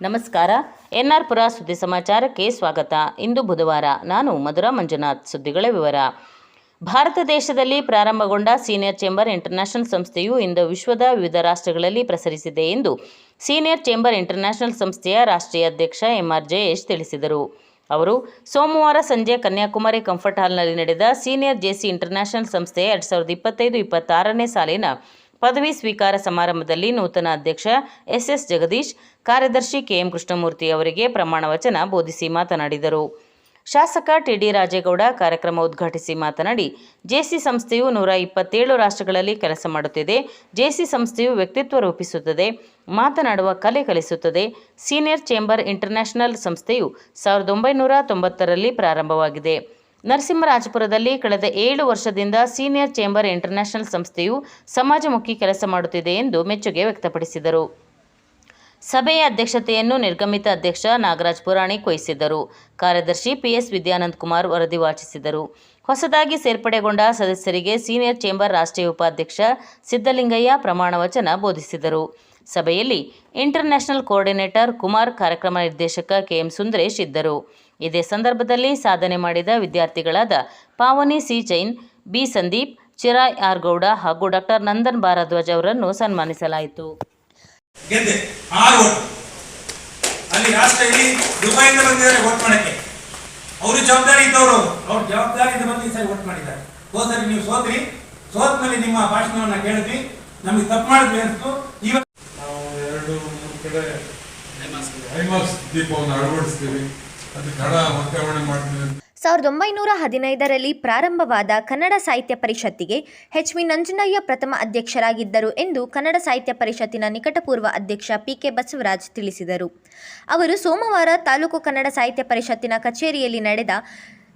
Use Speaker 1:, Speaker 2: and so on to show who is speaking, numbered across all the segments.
Speaker 1: ನಮಸ್ಕಾರ. ಎನ್ಆರ್ ಪುರ ಸುದ್ದಿ ಸಮಾಚಾರಕ್ಕೆ ಸ್ವಾಗತ. ಇಂದು ಬುಧವಾರ ನಾನು ಮಧುರಾ ಮಂಜುನಾಥ್ ಸುದ್ದಿಗಳ ವಿವರ. ಭಾರತ ದೇಶದಲ್ಲಿ ಪ್ರಾರಂಭಗೊಂಡ ಸೀನಿಯರ್ ಚೇಂಬರ್ ಇಂಟರ್ನ್ಯಾಷನಲ್ ಸಂಸ್ಥೆಯು ಇಂದು ವಿಶ್ವದ ವಿವಿಧ ರಾಷ್ಟ್ರಗಳಲ್ಲಿ ಪ್ರಸರಿಸಿದೆ ಎಂದು ಸೀನಿಯರ್ ಚೇಂಬರ್ ಇಂಟರ್ನ್ಯಾಷನಲ್ ಸಂಸ್ಥೆಯ ರಾಷ್ಟ್ರೀಯ ಅಧ್ಯಕ್ಷ ಎಂಆರ್ ಜಯೇಶ್ ತಿಳಿಸಿದರು. ಅವರು ಸೋಮವಾರ ಸಂಜೆ ಕನ್ಯಾಕುಮಾರಿ ಕಂಫರ್ಟ್ ಹಾಲ್ನಲ್ಲಿ ನಡೆದ ಸೀನಿಯರ್ ಜೆಸಿ ಇಂಟರ್ನ್ಯಾಷನಲ್ ಸಂಸ್ಥೆಯ ಎರಡು ಸಾವಿರದ ಇಪ್ಪತ್ತೈದು ಇಪ್ಪತ್ತಾರನೇ ಸಾಲಿನ ಪದವಿ ಸ್ವೀಕಾರ ಸಮಾರಂಭದಲ್ಲಿ ನೂತನ ಅಧ್ಯಕ್ಷ ಎಸ್ ಎಸ್ ಜಗದೀಶ್, ಕಾರ್ಯದರ್ಶಿ ಕೆಎಂ ಕೃಷ್ಣಮೂರ್ತಿ ಅವರಿಗೆ ಪ್ರಮಾಣ ವಚನ ಬೋಧಿಸಿ ಮಾತನಾಡಿದರು. ಶಾಸಕ ಟಿಡಿ ರಾಜೇಗೌಡ ಕಾರ್ಯಕ್ರಮ ಉದ್ಘಾಟಿಸಿ ಮಾತನಾಡಿ, ಜೇಸಿ ಸಂಸ್ಥೆಯು ನೂರ ಇಪ್ಪತ್ತೇಳು ರಾಷ್ಟ್ರಗಳಲ್ಲಿ ಕೆಲಸ ಮಾಡುತ್ತಿದೆ. ಜೇಸಿ ಸಂಸ್ಥೆಯು ವ್ಯಕ್ತಿತ್ವ ರೂಪಿಸುತ್ತದೆ, ಮಾತನಾಡುವ ಕಲೆ ಕಲಿಸುತ್ತದೆ. ಸೀನಿಯರ್ ಚೇಂಬರ್ ಇಂಟರ್ನ್ಯಾಷನಲ್ ಸಂಸ್ಥೆಯು ಸಾವಿರದ ಒಂಬೈನೂರ ತೊಂಬತ್ತರಲ್ಲಿ ಪ್ರಾರಂಭವಾಗಿದೆ. ನರಸಿಂಹರಾಜಪುರದಲ್ಲಿ ಕಳೆದ ಏಳು ವರ್ಷದಿಂದ ಸೀನಿಯರ್ ಚೇಂಬರ್ ಇಂಟರ್ನ್ಯಾಷನಲ್ ಸಂಸ್ಥೆಯು ಸಮಾಜಮುಖಿ ಕೆಲಸ ಮಾಡುತ್ತಿದೆ ಎಂದು ಮೆಚ್ಚುಗೆ ವ್ಯಕ್ತಪಡಿಸಿದರು. ಸಭೆಯ ಅಧ್ಯಕ್ಷತೆಯನ್ನು ನಿರ್ಗಮಿತ ಅಧ್ಯಕ್ಷ ನಾಗರಾಜ್ ಪುರಾಣಿ ವಹಿಸಿದ್ದರು ಕಾರ್ಯದರ್ಶಿ ಪಿಎಸ್ ವಿದ್ಯಾನಂದ್ ಕುಮಾರ್ ವರದಿ ವಾಚಿಸಿದರು. ಹೊಸದಾಗಿ ಸೇರ್ಪಡೆಗೊಂಡ ಸದಸ್ಯರಿಗೆ ಸೀನಿಯರ್ ಚೇಂಬರ್ ರಾಷ್ಟ್ರೀಯ ಉಪಾಧ್ಯಕ್ಷ ಸಿದ್ದಲಿಂಗಯ್ಯ ಪ್ರಮಾಣ ವಚನ ಬೋಧಿಸಿದರು. ಸಭೆಯಲ್ಲಿ ಇಂಟರ್ನ್ಯಾಷನಲ್ ಕೋಆರ್ಡಿನೇಟರ್ ಕುಮಾರ್ ಕಾರ್ಯಕ್ರಮ ನಿರ್ದೇಶಕ ಕೆಎಂ ಸುಂದರೇಶ್ ಇದ್ದರು. ಇದೇ ಸಂದರ್ಭದಲ್ಲಿ ಸಾಧನೆ ಮಾಡಿದ ವಿದ್ಯಾರ್ಥಿಗಳಾದ Pavani C Jain, B Sandeep, Chirai R Gowda ಹಾಗೂ ಡಾಕ್ಟರ್ ನಂದನ್ ಭಾರದ್ವಾಜ್ ಅವರನ್ನು ಸನ್ಮಾನಿಸಲಾಯಿತು.
Speaker 2: ಅಲ್ಲಿ ರಾಷ್ಟ್ರದಲ್ಲಿ ದುಬೈಯಿಂದ ಬಂದಿದ್ದಾರೆ ವೋಟ್ ಮಾಡಕ್ಕೆ. ಅವರು ಜವಾಬ್ದಾರಿ ಇದ್ದವರು ಅವರು. ಜವಾಬ್ದಾರಿಯಿಂದ ಬಂದು ಈ ಸರಿ ಮಾಡಿದ್ದಾರೆ. ನೀವು ಸೋತ್ರಿ ಸೋತ್ಮೇಲೆ ನಿಮ್ಮ ಭಾಷಣವನ್ನು ಕೇಳಿದ್ವಿ. ನಮಗೆ ತಪ್ಪು ಮಾಡಿದ್ವಿ ಅನಿಸ್ತು.
Speaker 3: ಎರಡು
Speaker 4: ಸಾವಿರದ ಒಂಬೈನೂರ ಹದಿನೈದರಲ್ಲಿ ಪ್ರಾರಂಭವಾದ ಕನ್ನಡ ಸಾಹಿತ್ಯ ಪರಿಷತ್ತಿಗೆ ಎಚ್ ವಿ ನಂಜನಯ್ಯ ಪ್ರಥಮ ಅಧ್ಯಕ್ಷರಾಗಿದ್ದರು ಎಂದು ಕನ್ನಡ ಸಾಹಿತ್ಯ ಪರಿಷತ್ತಿನ ನಿಕಟಪೂರ್ವ ಅಧ್ಯಕ್ಷ ಪಿ ಕೆ ಬಸವರಾಜ್ ತಿಳಿಸಿದರು. ಅವರು ಸೋಮವಾರ ತಾಲೂಕು ಕನ್ನಡ ಸಾಹಿತ್ಯ ಪರಿಷತ್ತಿನ ಕಚೇರಿಯಲ್ಲಿ ನಡೆದ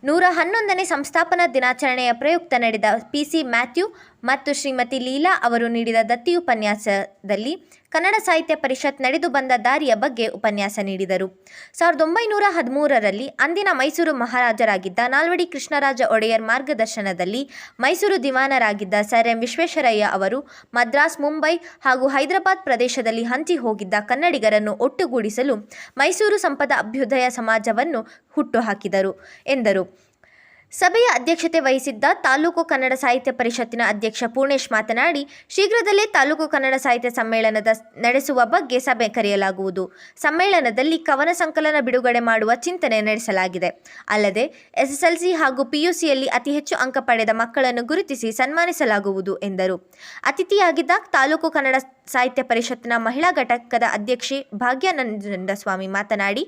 Speaker 4: ನೂರ ಹನ್ನೊಂದನೇ ಸಂಸ್ಥಾಪನಾ ದಿನಾಚರಣೆಯ ಪ್ರಯುಕ್ತ ನಡೆದ ಪಿಸಿ ಮ್ಯಾಥ್ಯೂ ಮತ್ತು ಶ್ರೀಮತಿ ಲೀಲಾ ಅವರು ನೀಡಿದ ದತ್ತಿ ಉಪನ್ಯಾಸದಲ್ಲಿ ಕನ್ನಡ ಸಾಹಿತ್ಯ ಪರಿಷತ್ ನಡೆದು ಬಂದ ದಾರಿಯ ಬಗ್ಗೆ ಉಪನ್ಯಾಸ ನೀಡಿದರು. ಸಾವಿರದ ಒಂಬೈನೂರ ಹದಿಮೂರರಲ್ಲಿ ಅಂದಿನ ಮೈಸೂರು ಮಹಾರಾಜರಾಗಿದ್ದ ನಾಲ್ವಡಿ ಕೃಷ್ಣರಾಜ ಒಡೆಯರ್ ಮಾರ್ಗದರ್ಶನದಲ್ಲಿ ಮೈಸೂರು ದಿವಾನರಾಗಿದ್ದ ಸರ್ ಎಂ ವಿಶ್ವೇಶ್ವರಯ್ಯ ಅವರು ಮದ್ರಾಸ್, ಮುಂಬೈ ಹಾಗೂ ಹೈದರಾಬಾದ್ ಪ್ರದೇಶದಲ್ಲಿ ಹಂಚಿ ಹೋಗಿದ್ದ ಕನ್ನಡಿಗರನ್ನು ಒಟ್ಟುಗೂಡಿಸಲು ಮೈಸೂರು ಸಂಪದ ಅಭ್ಯುದಯ ಸಮಾಜವನ್ನು ಹುಟ್ಟುಹಾಕಿದರು ಎಂದರು. ಸಭೆಯ ಅಧ್ಯಕ್ಷತೆ ವಹಿಸಿದ್ದ ತಾಲೂಕು ಕನ್ನಡ ಸಾಹಿತ್ಯ ಪರಿಷತ್ತಿನ ಅಧ್ಯಕ್ಷ ಪೂರ್ಣೇಶ್ ಮಾತನಾಡಿ, ಶೀಘ್ರದಲ್ಲೇ ತಾಲೂಕು ಕನ್ನಡ ಸಾಹಿತ್ಯ ಸಮ್ಮೇಳನದ ನಡೆಸುವ ಬಗ್ಗೆ ಸಭೆ ಕರೆಯಲಾಗುವುದು. ಸಮ್ಮೇಳನದಲ್ಲಿ ಕವನ ಸಂಕಲನ ಬಿಡುಗಡೆ ಮಾಡುವ ಚಿಂತನೆ ನಡೆಸಲಾಗಿದೆ. ಅಲ್ಲದೆ, ಎಸ್ಎಸ್ಎಲ್ಸಿ ಹಾಗೂ ಪಿಯುಸಿಯಲ್ಲಿ ಅತಿ ಹೆಚ್ಚು ಅಂಕ ಪಡೆದ ಮಕ್ಕಳನ್ನು ಗುರುತಿಸಿ ಸನ್ಮಾನಿಸಲಾಗುವುದು, ಎಂದರು. ಅತಿಥಿಯಾಗಿದ್ದ ತಾಲೂಕು ಕನ್ನಡ ಸಾಹಿತ್ಯ ಪರಿಷತ್ತಿನ ಮಹಿಳಾ ಘಟಕದ ಅಧ್ಯಕ್ಷೆ ಭಾಗ್ಯಾನಂದ ಸ್ವಾಮಿ ಮಾತನಾಡಿ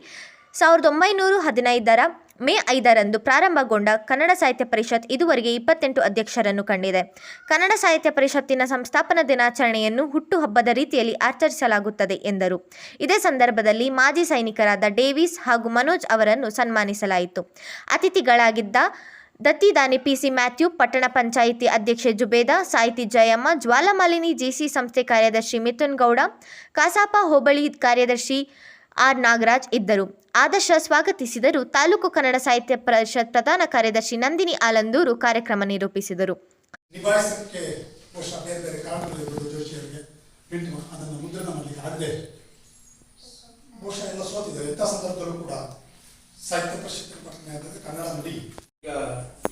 Speaker 4: ಸಾವಿರದ ಒಂಬೈನೂರ ಹದಿನೈದರ ಮೇ ಐದರಂದು ಪ್ರಾರಂಭಗೊಂಡ ಕನ್ನಡ ಸಾಹಿತ್ಯ ಪರಿಷತ್ ಇದುವರೆಗೆ ಇಪ್ಪತ್ತೆಂಟು ಅಧ್ಯಕ್ಷರನ್ನು ಕಂಡಿದೆ. ಕನ್ನಡ ಸಾಹಿತ್ಯ ಪರಿಷತ್ತಿನ ಸಂಸ್ಥಾಪನಾ ದಿನಾಚರಣೆಯನ್ನು ಹುಟ್ಟುಹಬ್ಬದ ರೀತಿಯಲ್ಲಿ ಆಚರಿಸಲಾಗುತ್ತದೆ ಎಂದರು. ಇದೇ ಸಂದರ್ಭದಲ್ಲಿ ಮಾಜಿ ಸೈನಿಕರಾದ ಡೇವಿಸ್ ಹಾಗೂ ಮನೋಜ್ ಅವರನ್ನು ಸನ್ಮಾನಿಸಲಾಯಿತು. ಅತಿಥಿಗಳಾಗಿದ್ದ ದತ್ತಿದಾನಿ ಪಿಸಿ ಮ್ಯಾಥ್ಯೂ, ಪಟ್ಟಣ ಪಂಚಾಯಿತಿ ಅಧ್ಯಕ್ಷೆ ಜುಬೇದಾ, ಸಾಹಿತಿ ಜಯಮ್ಮ, ಜ್ವಾಲಾಮಾಲಿನಿ ಜಿಸಿ ಸಂಸ್ಥೆ ಕಾರ್ಯದರ್ಶಿ ಮಿಥುನ್ ಗೌಡ, ಕಸಾಪ ಹೋಬಳಿ ಕಾರ್ಯದರ್ಶಿ ಆರ್ ನಾಗರಾಜ್ ಇದ್ದರು. ಆದರ್ಶ ಸ್ವಾಗತಿಸಿದರು. ತಾಲೂಕು ಕನ್ನಡ ಸಾಹಿತ್ಯ ಪರಿಷತ್ ಪ್ರಧಾನ ಕಾರ್ಯದರ್ಶಿ ನಂದಿನಿ ಆಲಂದೂರು ಕಾರ್ಯಕ್ರಮ ನಿರೂಪಿಸಿದರು.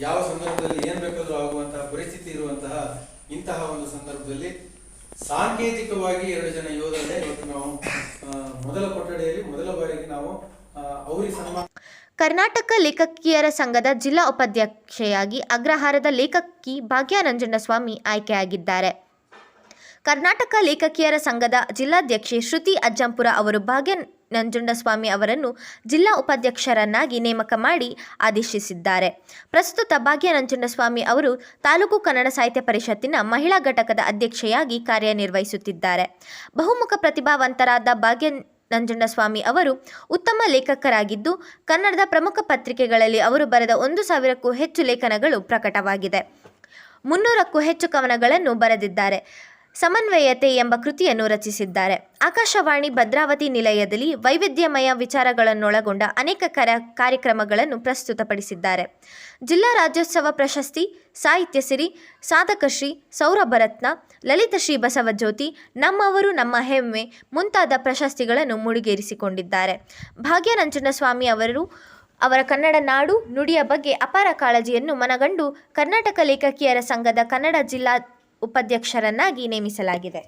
Speaker 5: ಯಾವ ಸಂದರ್ಭದಲ್ಲಿ ಏನ್ ಬೇಕಾದ್ರೂ ಆಗುವಂತಹ ಪರಿಸ್ಥಿತಿ ಇರುವಂತಹ ಇಂತಹ ಒಂದು ಸಂದರ್ಭದಲ್ಲಿ ಸಾಂಕೇತಿಕವಾಗಿ ಎರಡು ಜನ ಯೋಧರೇ ಇವತ್ತು ನಾವು ಮೊದಲ ಕೊಠಡಿಯಲ್ಲಿ ಮೊದಲ ಬಾರಿಗೆ ನಾವು
Speaker 4: ಕರ್ನಾಟಕ ಲೇಖಕಿಯರ ಸಂಘದ ಜಿಲ್ಲಾ ಉಪಾಧ್ಯಕ್ಷೆಯಾಗಿ ಅಗ್ರಹಾರದ ಲೇಖಕಿ ಭಾಗ್ಯಾನಂಜನಸ್ವಾಮಿ ಆಯ್ಕೆಯಾಗಿದ್ದಾರೆ. ಕರ್ನಾಟಕ ಲೇಖಕಿಯರ ಸಂಘದ ಜಿಲ್ಲಾಧ್ಯಕ್ಷೆ ಶ್ರುತಿ ಅಜ್ಜಂಪುರ ಅವರು ಭಾಗ್ಯ ನಂಜುಂಡಸ್ವಾಮಿ ಅವರನ್ನು ಜಿಲ್ಲಾ ಉಪಾಧ್ಯಕ್ಷರನ್ನಾಗಿ ನೇಮಕ ಮಾಡಿ ಆದೇಶಿಸಿದ್ದಾರೆ. ಪ್ರಸ್ತುತ ಭಾಗ್ಯ ನಂಜುಂಡಸ್ವಾಮಿ ಅವರು ತಾಲೂಕು ಕನ್ನಡ ಸಾಹಿತ್ಯ ಪರಿಷತ್ತಿನ ಮಹಿಳಾ ಘಟಕದ ಅಧ್ಯಕ್ಷೆಯಾಗಿ ಕಾರ್ಯನಿರ್ವಹಿಸುತ್ತಿದ್ದಾರೆ. ಬಹುಮುಖ ಪ್ರತಿಭಾವಂತರಾದ ಭಾಗ್ಯ ನಂಜುಂಡಸ್ವಾಮಿ ಅವರು ಉತ್ತಮ ಲೇಖಕರಾಗಿದ್ದು, ಕನ್ನಡದ ಪ್ರಮುಖ ಪತ್ರಿಕೆಗಳಲ್ಲಿ ಅವರು ಬರೆದ ಒಂದು ಸಾವಿರಕ್ಕೂ ಹೆಚ್ಚು ಲೇಖನಗಳು ಪ್ರಕಟವಾಗಿದೆ. ಮುನ್ನೂರಕ್ಕೂ ಹೆಚ್ಚು ಕವನಗಳನ್ನು ಬರೆದಿದ್ದಾರೆ. ಸಮನ್ವಯತೆ ಎಂಬ ಕೃತಿಯನ್ನು ರಚಿಸಿದ್ದಾರೆ. ಆಕಾಶವಾಣಿ, ಭದ್ರಾವತಿ ನಿಲಯದಲ್ಲಿ ವೈವಿಧ್ಯಮಯ ವಿಚಾರಗಳನ್ನೊಳಗೊಂಡ ಅನೇಕ ಕರ, ಕಾರ್ಯಕ್ರಮಗಳನ್ನು ಪ್ರಸ್ತುತಪಡಿಸಿದ್ದಾರೆ. ಜಿಲ್ಲಾ ರಾಜ್ಯೋತ್ಸವ ಪ್ರಶಸ್ತಿ, ಸಾಹಿತ್ಯ ಸಿರಿ ಸಾಧಕಶ್ರೀ ಸೌರಭರತ್ನ ಲಲಿತಶ್ರೀ ಬಸವಜ್ಯೋತಿ, ನಮ್ಮವರು ನಮ್ಮ ಹೆಮ್ಮೆ ಮುಂತಾದ ಪ್ರಶಸ್ತಿಗಳನ್ನು ಮುಡಿಗೇರಿಸಿಕೊಂಡಿದ್ದಾರೆ. ಭಾಗ್ಯರಂಜನಸ್ವಾಮಿ ಅವರು ಅವರ ಕನ್ನಡ ನಾಡು ನುಡಿಯ ಬಗ್ಗೆ ಅಪಾರ ಕಾಳಜಿಯನ್ನು ಮನಗಂಡು ಕರ್ನಾಟಕ ಲೇಖಕಿಯರ ಸಂಘದ ಕನ್ನಡ ಜಿಲ್ಲಾ ಉಪಾಧ್ಯಕ್ಷರನ್ನಾಗಿ ನೇಮಿಸಲಾಗಿದೆ.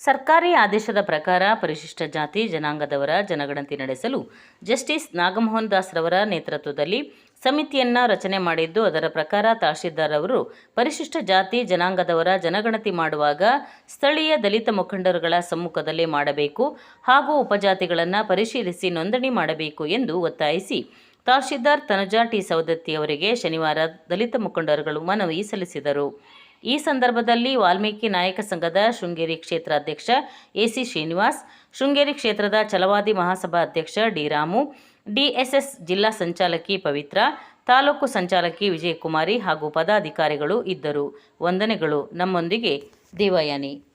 Speaker 1: ಸರ್ಕಾರಿ ಆದೇಶದ ಪ್ರಕಾರ ಪರಿಶಿಷ್ಟ ಜಾತಿ, ಜನಾಂಗದವರ ಜನಗಣತಿ ನಡೆಸಲು ಜಸ್ಟಿಸ್ ನಾಗಮೋಹನ್ ದಾಸ್ ರವರ ನೇತೃತ್ವದಲ್ಲಿ ಸಮಿತಿಯನ್ನು ರಚನೆ ಮಾಡಿದ್ದು, ಅದರ ಪ್ರಕಾರ ತಹಶೀಲ್ದಾರ್ ಅವರು ಪರಿಶಿಷ್ಟ ಜಾತಿ, ಜನಾಂಗದವರ ಜನಗಣತಿ ಮಾಡುವಾಗ ಸ್ಥಳೀಯ ದಲಿತ ಮುಖಂಡರುಗಳ ಸಮ್ಮುಖದಲ್ಲೇ ಮಾಡಬೇಕು ಹಾಗೂ ಉಪಜಾತಿಗಳನ್ನು ಪರಿಶೀಲಿಸಿ ನೋಂದಣಿ ಮಾಡಬೇಕು ಎಂದು ಒತ್ತಾಯಿಸಿ ತಹಶೀಲ್ದಾರ್ ತನುಜಾ ಟಿ ಸವದತ್ತಿ ಅವರಿಗೆ ಶನಿವಾರ ದಲಿತ ಮುಖಂಡರುಗಳು ಮನವಿ ಸಲ್ಲಿಸಿದರು. ಈ ಸಂದರ್ಭದಲ್ಲಿ ವಾಲ್ಮೀಕಿ ನಾಯಕ ಸಂಘದ ಶೃಂಗೇರಿ ಕ್ಷೇತ್ರ ಅಧ್ಯಕ್ಷ ಎಸಿ ಶ್ರೀನಿವಾಸ್, ಶೃಂಗೇರಿ ಕ್ಷೇತ್ರದ ಛಲವಾದಿ ಮಹಾಸಭಾ ಅಧ್ಯಕ್ಷ ಡಿ ರಾಮು, ಡಿಎಸ್ಎಸ್ ಜಿಲ್ಲಾ ಸಂಚಾಲಕಿ ಪವಿತ್ರ, ತಾಲೂಕು ಸಂಚಾಲಕಿ ವಿಜಯಕುಮಾರಿ ಹಾಗೂ ಪದಾಧಿಕಾರಿಗಳು ಇದ್ದರು. ವಂದನೆಗಳು. ನಮ್ಮೊಂದಿಗೆ ದೇವಯಾನಿ.